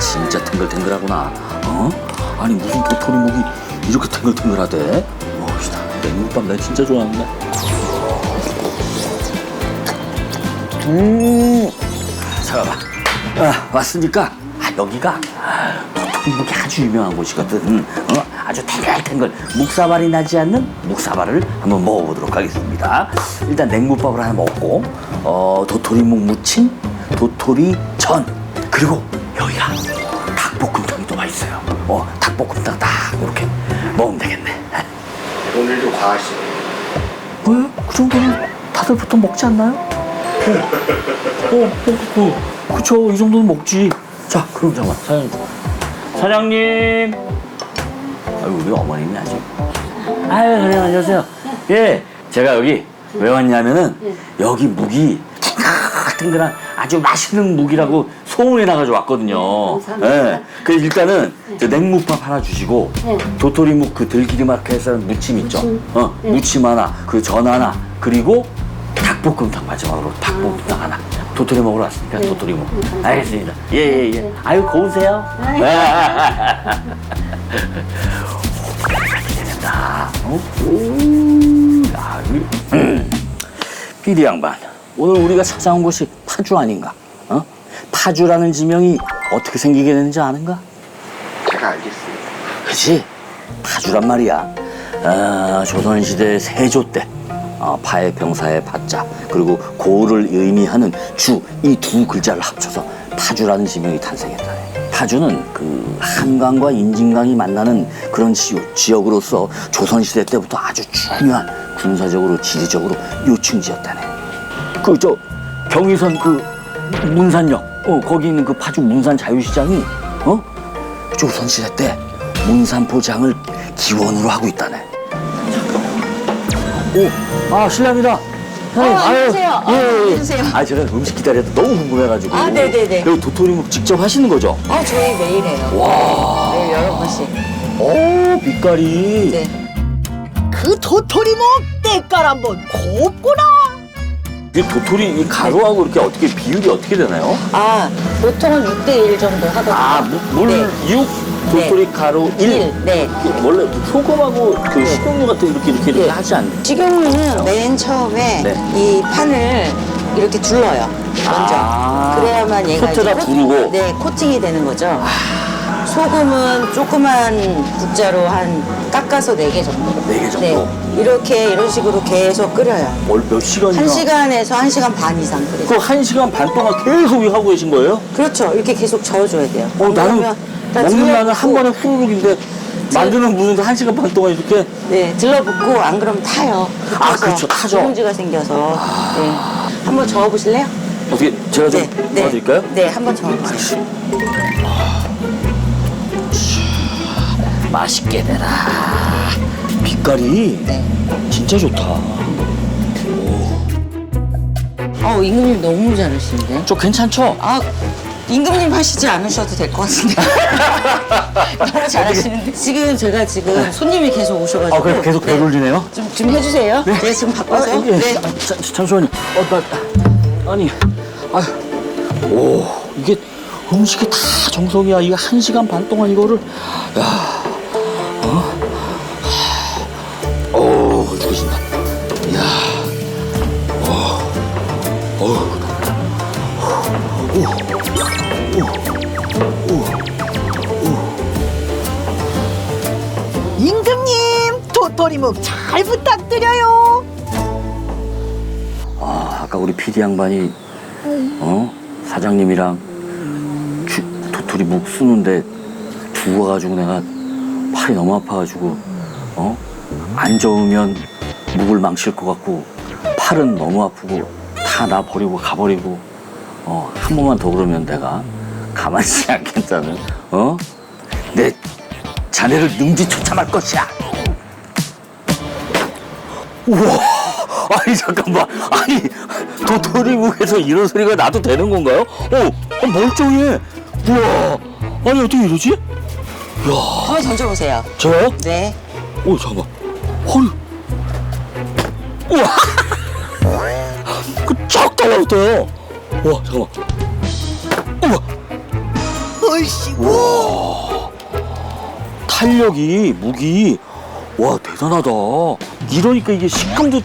진짜 탱글탱글하구나. 어? 아니 무슨 도토리 목이 이렇게 탱글탱글하대? 어이다 냉국밥 내가 진짜 좋아하는데. 음, 잠깐만. 아, 왔으니까 아, 여기가 도토리 목이 아주 유명한 곳이거든. 어? 아주 탱글탱글 묵사발이 나지 않는 묵사발을 한번 먹어보도록 하겠습니다. 일단 냉국밥을 하나 먹고 어, 도토리묵 무침, 도토리 전 그리고 여기가 닭볶음탕이 또 맛있어요. 어, 닭볶음탕 딱 이렇게 먹으면 되겠네. 오늘도 과하시네. 왜? 그 정도는 다들 보통 먹지 않나요? 어, 어, 어, 어, 그쵸. 이 정도는 먹지. 자, 그럼 잠깐만. 사장님. 사장님. 아유, 우리 어머님이 아직. 아유, 그래, 안녕하세요. 예, 제가 여기 왜 왔냐면은 여기 무기 탱글탱글한 아주 맛있는 무기라고 소문이 나가지고 왔거든요. 감사합니다. 예. 그래서 일단은 저 냉무밥 하나 주시고 네. 도토리묵 그 들기름하게 해서 무침 있죠. 무침. 어, 네. 무침 하나, 그 전 하나, 그리고 닭볶음탕 마지막으로 닭볶음탕 하나. 도토리 먹으러 왔으니까 네. 도토리묵. 네, 감사합니다. 알겠습니다. 예, 예, 예. 네. 아유, 고우세요. 네. 된다. 어? 오, 야, 이- 음. 비리 양반. 오늘 우리가 찾아온 곳이 파주 아닌가? 어? 파주라는 지명이 어떻게 생기게 되는지 아는가? 제가 알겠습니다. 그치? 파주란 말이야. 아, 조선시대 세조 때 어, 파의 병사의 파자 그리고 고를 의미하는 주 이 두 글자를 합쳐서 파주라는 지명이 탄생했다네. 파주는 그 한강과 인진강이 만나는 그런 지, 지역으로서 조선시대 때부터 아주 중요한 군사적으로 지리적으로 요충지였다네. 그 저 경의선 그 문산역 어 거기 있는 그 파주 문산 자유시장이 어 조선시대 때 문산 포장을 기원으로 하고 있다네. 오, 아 실례합니다. 사장님, 어, 아유, 안녕하세요. 어, 예, 예, 예. 안녕하세요. 아 제가 음식 기다려도 너무 궁금해가지고. 아, 네네네. 여기 도토리묵 직접 하시는 거죠? 아, 저희 매일 해요. 와, 매일 여러 번씩. 오 빛깔이. 네. 그 도토리묵 때깔 한번 곱구나. 이 도토리 이 가루하고 이렇게 어떻게 비율이 어떻게 되나요? 아, 보통은 6대1 정도 하거든요. 아, 물 네. 6, 도토리 가루 1. 일, 네. 원래 소금하고 그 식용유 같은 이렇게 이렇게 이렇게 네. 하지 않나요? 식용유는 맨 처음에 네. 이 판을 이렇게 둘러요. 먼저. 아. 그래야만 얘가 코트가 이제 코- 두르고? 네, 코팅이 되는 거죠. 소금은 조그만 국자로 한 깎아서 4개 정도. 네 개 정도? 네. 이렇게 이런 식으로 계속 끓여요. 월- 몇 시간이나? 한 시간에서 한 시간 반 이상 끓여요. 그한 시간 반 동안 계속 이거 하고 계신 거예요? 그렇죠. 이렇게 계속 저어줘야 돼요. 어, 안 나는 그러면 먹는 나는 들러붙고, 한 번에 후루룩인데 만드는 분은 한 시간 반 동안 이렇게 네, 들러붙고 안 그러면 타요. 아, 붙어서 그렇죠. 타죠. 기름지가 생겨서. 네. 한번 저어보실래요? 어떻게 제가 좀 도와드릴까요? 네, 한번 저어보세요. 맛있게 되라. 빛깔이 네. 진짜 좋다. 어, 임금님 너무 잘하시는데. 저 괜찮죠? 아, 임금님 하시지 않으셔도 될 것 같은데. 너무 잘하시는데. 지금 제가 지금 손님이 계속 오셔가지고. 아, 그래 계속 네. 배불리네요. 좀, 좀 해주세요. 네. 제가 지금 바빠서. 아, 예. 네. 아, 자, 자, 잠시만요. 어, 나, 아니, 아유, 오, 이게 음식이 다 정성이야. 이게 한 시간 반 동안 이거를, 야, 양반이 어? 사장님이랑 주, 도토리 묵 쓰는데 죽어가지고 내가 팔이 너무 아파가지고 어안 저으면 묵을 망칠 것 같고 팔은 너무 아프고 다 나 버리고 가버리고 어 한 번만 더 그러면 내가 가만히 있지 않겠다는 어내 자네를 능지 초참할 것이야. 우와, 아니 잠깐만, 아니 도토리묵에서 이런 소리가 나도 되는 건가요? 어, 어, 멀쩡해. 우와, 아니 어떻게 이러지? 한번 던져보세요. 저요? 네. 오 잠깐, 허리. 우와, 그쫙 달라붙어요. 우와 잠깐만. 우와, 얼씨구 탄력이 무기 와 대단하다. 이러니까 이게 식감도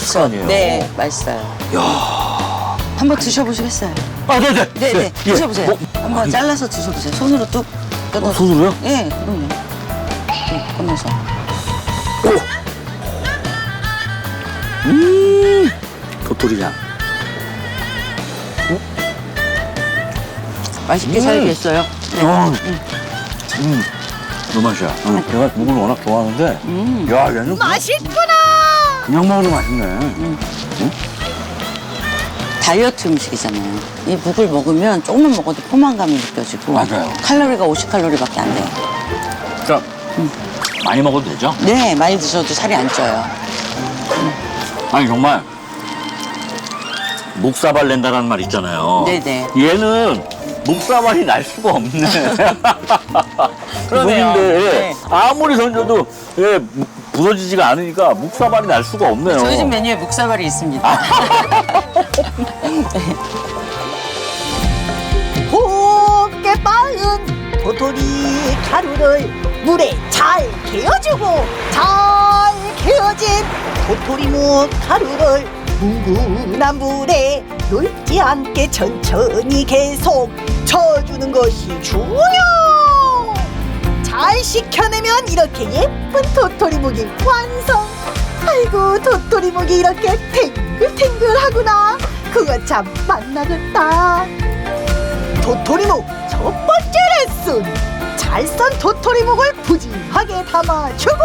거 아니에요. 네, 맛있어요. 야. 한번 드셔보시겠어요? 아 네 네. 네, 네, 예. 드셔보세요. 뭐, 한번 아니, 잘라서 드셔보세요. 손으로 뚝 뜯어서. 어, 손으로요? 네, 그럼요. 네. 오. 음. 도토리향. 맛있게 음. 잘 됐어요. 네. 어. 음. 그 맛이야. 응. 내가 묵을 워낙 좋아하는데. 음. 야 얘는 그냥, 맛있구나 그냥 먹어도 맛있네. 다이어트 음식이잖아요. 이 묵을 먹으면 조금만 먹어도 포만감이 느껴지고 맞아요. 칼로리가 50칼로리밖에 안 돼요. 그러니까 많이 먹어도 되죠? 네, 많이 드셔도 살이 안 쪄요. 아니 정말 묵사발 낸다라는 말 있잖아요. 네네. 얘는 묵사발이 날 수가 없네. 그러네요. 네. 아무리 던져도 예, 무- 부서지지가 않으니까 묵사발이 날 수가 없네요. 저희 집 메뉴에 묵사발이 있습니다. 아. 곱게 빻은 도토리 가루를 물에 잘 개어주고 잘 개어진 도토리묵 가루를 뭉근한 물에 녹지 않게 천천히 계속 쳐주는 것이 중요. 잘 식혀내면 이렇게 예쁜 도토리묵이 완성. 아이고 도토리묵이 이렇게 탱글탱글하구나. 그거 참 맛나겠다. 도토리묵 첫 번째 레슨 잘 썬 도토리묵을 푸짐하게 담아주고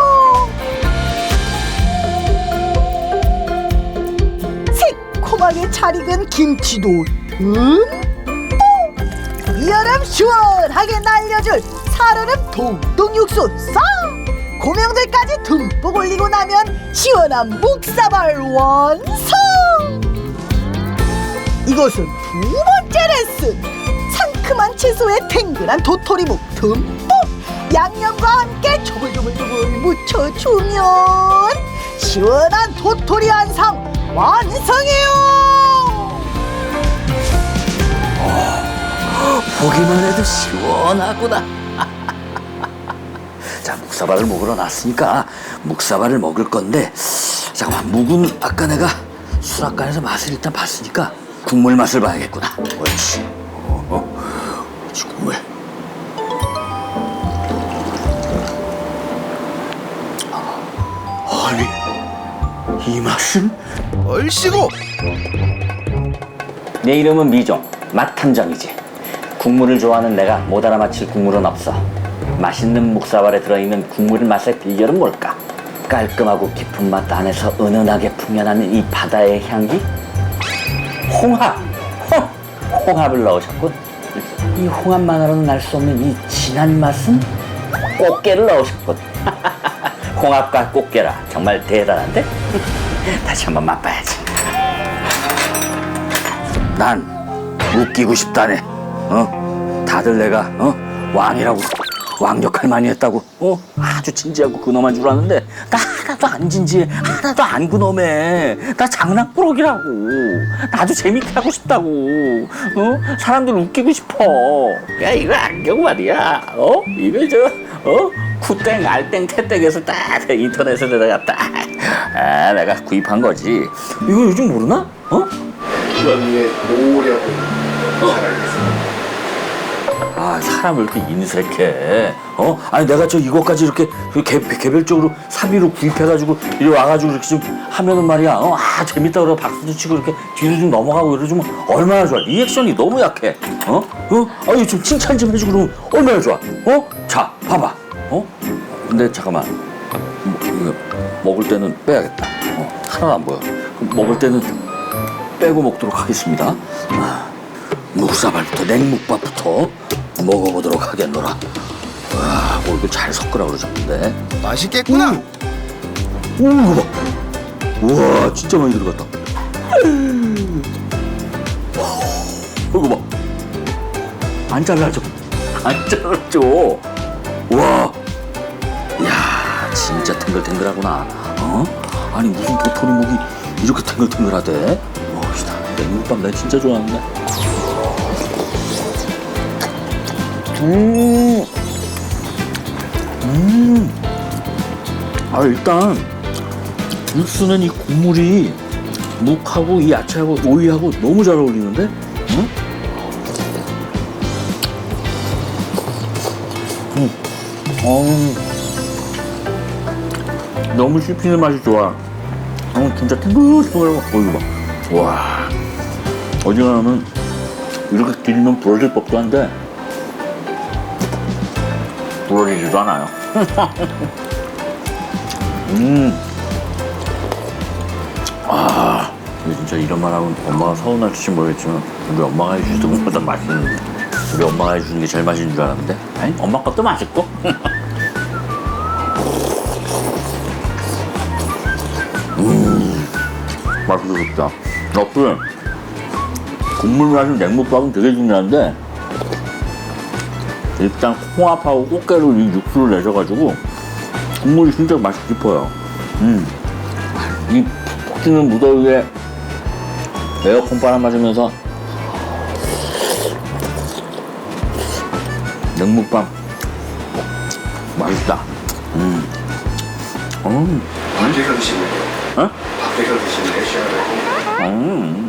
새콤하게 잘 익은 김치도 듬뿍 이 여름 시원하게 날려줄 살얼음 동동 육수 싹 고명들까지 듬뿍 올리고 나면 시원한 묵사발 완성! 이것은 두 번째 레슨! 상큼한 채소에 탱글한 도토리묵 듬뿍! 양념과 함께 조글조글조글 묻혀주면 시원한 도토리 한상 완성해요! 보기만 해도 시원하구나. 자, 묵사발을 먹으러 났으니까 묵사발을 먹을 건데 잠깐만 묵은 아까 내가 수락관에서 맛을 일단 봤으니까 국물 맛을 봐야겠구나. 옳지. 어, 어. 옳지, 국물. 아니, 이 맛은? 얼씨구 내 이름은 미종, 맛 탐정이지. 국물을 좋아하는 내가 못 알아맞힐 국물은 없어. 맛있는 묵사발에 들어있는 국물 맛의 비결은 뭘까? 깔끔하고 깊은 맛 안에서 은은하게 풍겨나는 이 바다의 향기? 홍합! 홍! 홍합을 넣으셨군. 이 홍합만으로는 날수 없는 이 진한 맛은 꽃게를 넣으셨군. 홍합과 꽃게라 정말 대단한데? 다시 한번 맛봐야지. 난 웃기고 싶다네. 어? 다들 내가 어? 왕이라고 왕 역할 많이 했다고. 어? 아주 진지하고 근엄한 줄 아는데 나 하나도 안 진지해. 하나도 안 근엄해. 나 장난꾸러기라고. 나도 재밌게 하고 싶다고. 어? 사람들 웃기고 싶어. 야 이거 안경 말이야. 어? 이거 저 어? 쿠땡, 알땡, 태땡에서 딱 인터넷에다가 딱 아, 내가 구입한 거지. 이거 요즘 모르나? 어? 위에 모으려고 잘 알겠습니다 아 사람을 이렇게 인색해. 어? 아니 내가 저 이것까지 이렇게 그 개, 개별적으로 사비로 구입해가지고 이리 와가지고 이렇게 좀 하면은 말이야. 어아 재밌다 그러고 박수도 치고 이렇게 뒤로 좀 넘어가고 이러면 얼마나 좋아. 리액션이 너무 약해. 어어? 아유 좀 칭찬 좀 해주고 그러면 얼마나 좋아. 어자 봐봐. 어? 근데 잠깐만. 뭐, 먹을 때는 빼야겠다. 어 하나도 안 보여. 먹을 때는 빼고 먹도록 하겠습니다. 아, 묵사발부터 냉묵밥부터 먹어보도록 하겠노라. 와, 뭐 이거 잘 섞으라 그러셨는데. 맛있겠구나 오, 이거 봐. 우와, 진짜 많이 들어갔다. 이거 봐. 안 잘라줘. 안 잘라줘. 와. 야, 진짜 탱글탱글하구나. 어? 아니, 무슨 도토리 목이 이렇게 탱글탱글하대? 멋있다. 냉국밥 내가 진짜 좋아하는데. 음. 음. 아, 일단, 육수는 이 국물이 묵하고 이 야채하고 오이하고 너무 잘 어울리는데? 응? 음. 어, 너무 씹히는 맛이 좋아. 어, 진짜 탱글탱글하고, 어, 이거 봐. 와. 어지간하면 이렇게 기르면 부러질 법도 한데, 부러지지도 않아요. 음. 아, 진짜 이런 말 하면 엄마가 서운할지 모르겠지만, 우리 엄마가 해주시던 것보다 맛있는데. 우리 엄마가 해주는 게 제일 맛있는 줄 알았는데? 아니, 엄마 것도 맛있고. 음, 맛있어 좋다. 역시, 국물 맛은 냉국밥은 되게 중요한데, 일단 홍합하고 꽃게로 이 육수를 내셔가지고 국물이 진짜 맛이 깊어요. 음. 이푹 찌는 무더위에 에어컨 바람 맞으면서 냉묵밥 맛있다. 음. 음. 드시는 거 어? 밖에서 드시는 게 시원하고 음.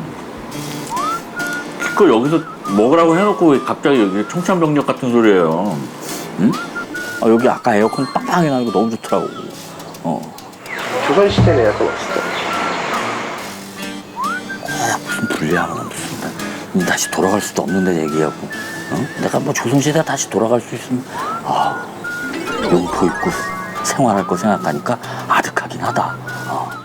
그걸 여기서 먹으라고 해놓고 왜 갑자기 여기 청천벽력 같은 소리예요. 응? 아, 여기 아까 에어컨 빵빵 해가지고 너무 좋더라고. 어. 조선 시대는 약간 없었다 아, 무슨 불리하면 무슨 다시 돌아갈 수도 없는데 얘기하고. 어? 내가 뭐 조선시대 다시 돌아갈 수 있으면 아 용포 입고 생활할 거 생각하니까 아득하긴 하다.